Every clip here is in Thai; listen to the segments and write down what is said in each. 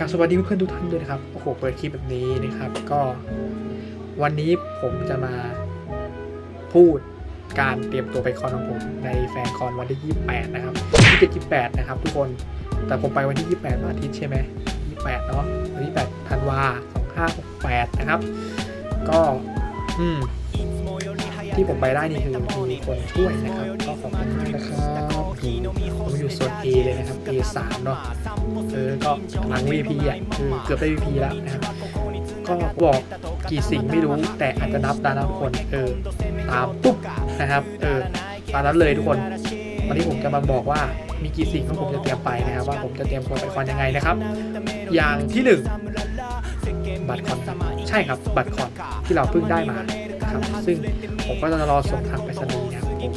กราบสวัสดีเพื่อนทุกท่านด้วยนะครับ โอ้โห เปิดคลิปแบบนี้นะครับ ก็วันนี้ผมจะมาพูดการเตรียมตัวไปคอนของผมในแฟนคอนวันที่ 28 นะครับที่28 นะครับ ทุกคน แต่ผมไปวันที่ 28วันอาทิตย์ใช่ไหม28 เนาะวันที่8ธันวา2568 นะครับ ก็ อืม ที่ผมไปได้นี่คือมีคนช่วยนะครับก็ขอบคุณมากนะครับผมอยู่โซน A เลยนะครับ A3 เนาะเออก็หลัง VP อะคือเกือบได้ VP แล้วนะครับก็บอกกี่สิ่งไม่รู้แต่อาจจะนับตามนะทุกคนเออตามปุ๊บนะครับเออตามนั้นเลยทุกคนวันนี้ผมจะมาบอกว่ามีกี่สิ่งที่ผมจะเตรียมไปนะครับ ว่าผมจะเตรียมตัวไปคอนยังไงนะครับ อย่างที่หนึ่งบัตรคอนทับใช่ครับบัตรคอนที่เราเพิ่งได้มา นะครับ ซึ่งผมก็จะรอส่งทางไปรษณีย์นะครับผม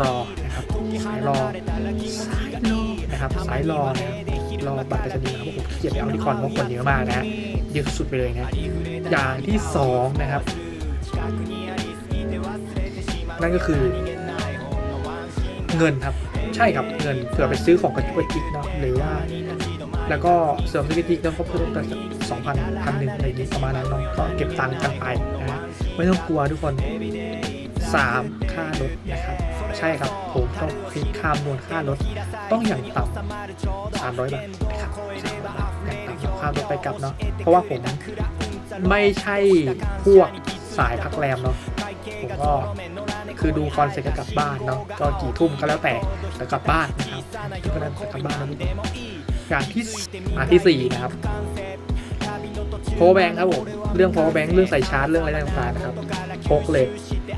รอนะครับสายรอสายรอนะครับสายรอนะครับรอบัตรไปรษณีย์นะครับผมขี้เกียจไปเอาที่คอนเพราะคนเยอะมากนะฮะเยอะสุดๆไปเลยนะอย่างที่สองนะครับ นั่นก็คือ เงินครับใช่ครับเงินเผื่อไปซื้อของกระจุกกระจิกเนาะหรือว่าแล้วก็เสริมซื้อกระจิกแล้วก็เพิ่มไปสองพันพันหนึ่งอะไรอย่างนี้ประมาณนั้นเนาะก็เก็บตังค์กันไปนะฮะ ไม่ต้องกลัวทุกคนสามค่ารถนะครับ ใช่ครับ ผมต้องคิดค่ามวลค่ารถต้องอย่างต่ำสามร้อยบาทนะครับ300บาทอย่างต่ำค่ารถไปกลับเนาะเพราะว่าผมไม่ใช่พวกสายพักแรมเนาะผมก็คือดูคอนเซ็ปต์กลับบ้านเนาะก็กี่ทุ่มก็แล้วแต่แต่กลับบ้านนะครับก็แล้วแต่กลับบ้านนะทุกคนอย่างที่อันที่สี่นะครับ power bank ครับผม เรื่อง power bank เรื่องใส่ชาร์จเรื่องอะไรต่างๆนะครับพกเลย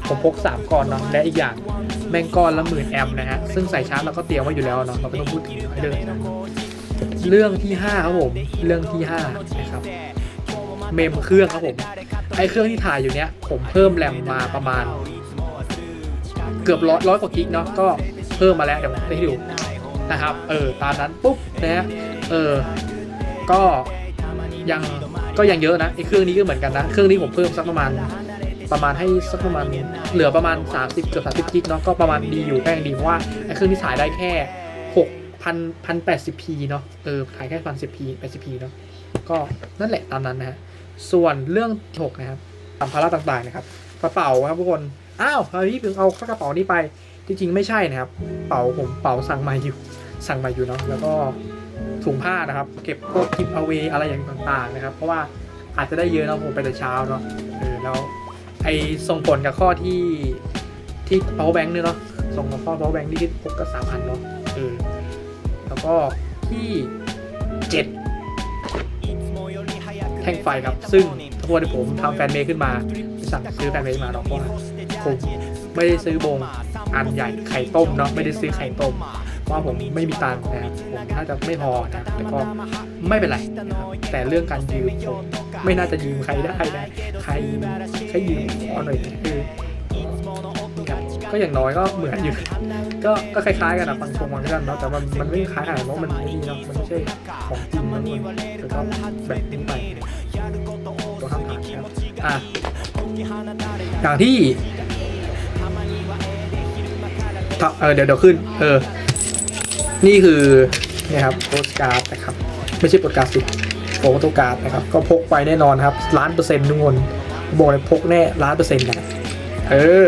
ผมพก 3ก้อนเนาะและอีกอย่างแม่งก้อนละหมื่นแอมป์นะฮะซึ่งใส่ชาร์จเราก็เตรียมไว้อยู่แล้วเนาะเราไม่ต้องพูดถึงเรื่องนี้นะเรื่องที่5ครับผมเรื่องที่5นะครับเมมเครื่องครับผมไอเครื่องที่ถ่ายอยู่เนี้ยผมเพิ่มแรมมาประมาณ เกือบร้อยร้อยกว่ากิกเนาะก็เพิ่มมาแล้วเดี๋ยวผมให้ดูนะครับ เออตามนั้นปุ๊บนะฮะเออก็ยัง ก็ยังเยอะนะไอ้เครื่องนี้ก็เหมือนกันนะ เครื่องนี้ผมเพิ่มสักประมาณ ประมาณให้สักประมาณเหลือประมาณ 30 เกือบ30กิกเนาะก็ประมาณดีอยู่ก็ยังดีเพราะว่าไอ้เครื่องที่ถ่ายได้แค่6 0 0 0 1080p เนาะเออถ่ายแค่ 1010p 80p เนาะก็นั่นแหละตามนั้นนะฮะส่วนเรื่องที่หกนะครับสัมภาระต่างๆนะครับกระเป๋าครับทุกคนอ้าวพี่เพิ่งเอากระเป๋านี้ไปจริงๆไม่ใช่นะครับเป๋าผมเป๋าสั่งใหมาอยู่สั่งใหมาอยู่เนาะแล้วก็ ถุงผ้านะครับ เก็บพวกกิฟเอาไว้อะไรอย่างต่างๆนะครับ เพราะว่าอาจจะได้เยอะเนาะผมไปแต่เช้าเนาะเออแล้วไอส่งผลกับข้อที่ที่ power bank เนี่ยเนาะส่งกับข้อ power bank ที่พกก็สามพันเนาะเออแล้วก็ที่เจ็ดแท่งไฟครับ ซึ่งทุกวันที่ผมทำแฟนเมย์ขึ้นมาสั่งซื้อแฟนเมย์มาเนาะเพราะว่าผมไม่ได้ซื้อบงอันใหญ่ไข่ต้มเนาะไม่ได้ซื้อไข่ต้ม ว่าผมไม่มีตังค์นะผมน่าจะไม่พอนะแต่ก็ไม่เป็นไรนะครับแต่เรื่องการยืมผมไม่น่าจะยืมใครได้นะใครใครยืมขอหน่อยคือก็อย่างน้อยก็เหมือนอยู่ ก็ก็คล้ายๆกันนะฟังชมมันกันเนาะแต่มันมันไม่คล้ายกันเพราะมันไม่ดีเนาะมันไม่ใช่ของจริงนะมันแต่ก็แบบนี้ไปตัวห้ามผ่านครับอะอย่างที่เออเดี๋ยวเดี๋ยวขึ้น เออ นี่คือเนี่ยครับโปสการ์ดนะครับ ไม่ใช่โปสการ์ดสิโฟโต้การ์ดนะครับ ก็พกไปแน่นอนครับล้านเปอร์เซ็นต์ทุกคนบอกเลยพกแน่ล้านเปอร์เซ็นต์นะเออ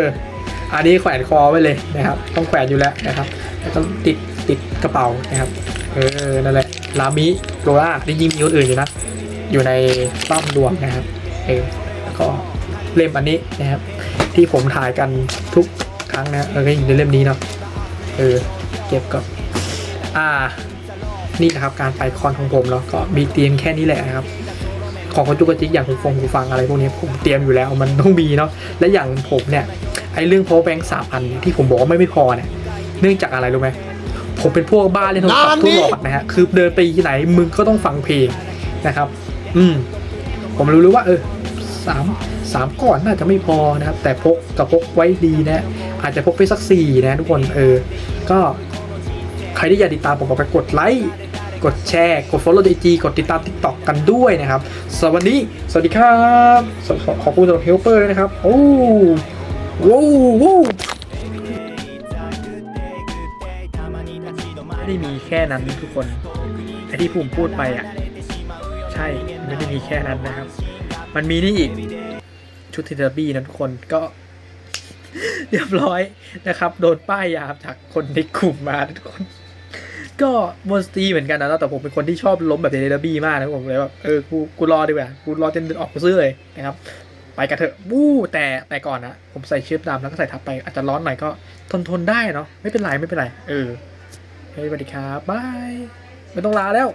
อันนี้แขวนคอไว้เลยนะครับ ต้องแขวนอยู่แล้วนะครับแล้วก็ติดติดกระเป๋านะครับ เออ นั่นแหละ ลามิโรล่าที่ยิงมีคนอื่นอยู่นะ อยู่ในปั้มดวงนะครับ เออแล้วก็เล่มอันนี้นะครับ ที่ผมถ่ายกันทุกครั้งนะเออก็อยู่ในเล่มนี้เนาะ เออ เก็บกับ อ่า นี่นะครับการไปคอนของผมเนาะก็มีเตรียมแค่นี้แหละนะครับ ของคนจุกจิกอย่างหูฟงหูฟังอะไรพวกนี้ผมเตรียมอยู่แล้วมันต้องมีเนาะและอย่างผมเนี่ยไอ้เรื่อง power bank สามอันที่ผมบอกว่าไม่ไม่พอเนี่ยเนื่องจากอะไรรู้ไหมผมเป็นพวกบ้าเล่นโทรศัพท์ทุกหลอดนะฮะคือเดินไปที่ไหนมึงก็ต้องฟังเพลงนะครับ อืม ผมรู้รู้ว่า เออสามสามก่อนน่าจะไม่พอนะครับ แต่พกกับพกไว้ดีนะ อาจจะพกไปสักสี่นะทุกคนเออ ก็ ใครที่อยากติดตามผมก็ไปกดไลค์กดแชร์ กด follow ใน IG กดติดตาม TikTok กันด้วยนะครับสวัสดีสวัสดีครับขอขอบคุณสำหรับเฮลเปอร์นะครับ โอ้ว้าวว้าวไม่ได้มีแค่นั้นทุกคนไอที่ผมพูดไปอะ ใช่ ไม่ได้มีแค่นั้นนะครับ มันมีนี่อีก ชุดเทเลบี้นะทุกคนก็เรียบร้อยนะครับ โดนป้ายยาจากคนในกลุ่มมาทุกคน ก็มอนสตีเหมือนกันนะแต่ผมเป็นคนที่ชอบล้มแบบเทเลบี้มากนะผมเลยแบบเออกูกูรอดีกว่ากูรอจนเดินออกกูซื้อเลยนะครับไปกันเถอะบู้แต่แต่ก่อนนะผมใส่เชือกดำแล้วก็ใส่ทับไปอาจจะร้อนหน่อยก็ทนทนได้เนาะไม่เป็นไรไม่เป็นไร เออเฮ้ยสวัสดีครับบายไม่ต้องลาแล้ว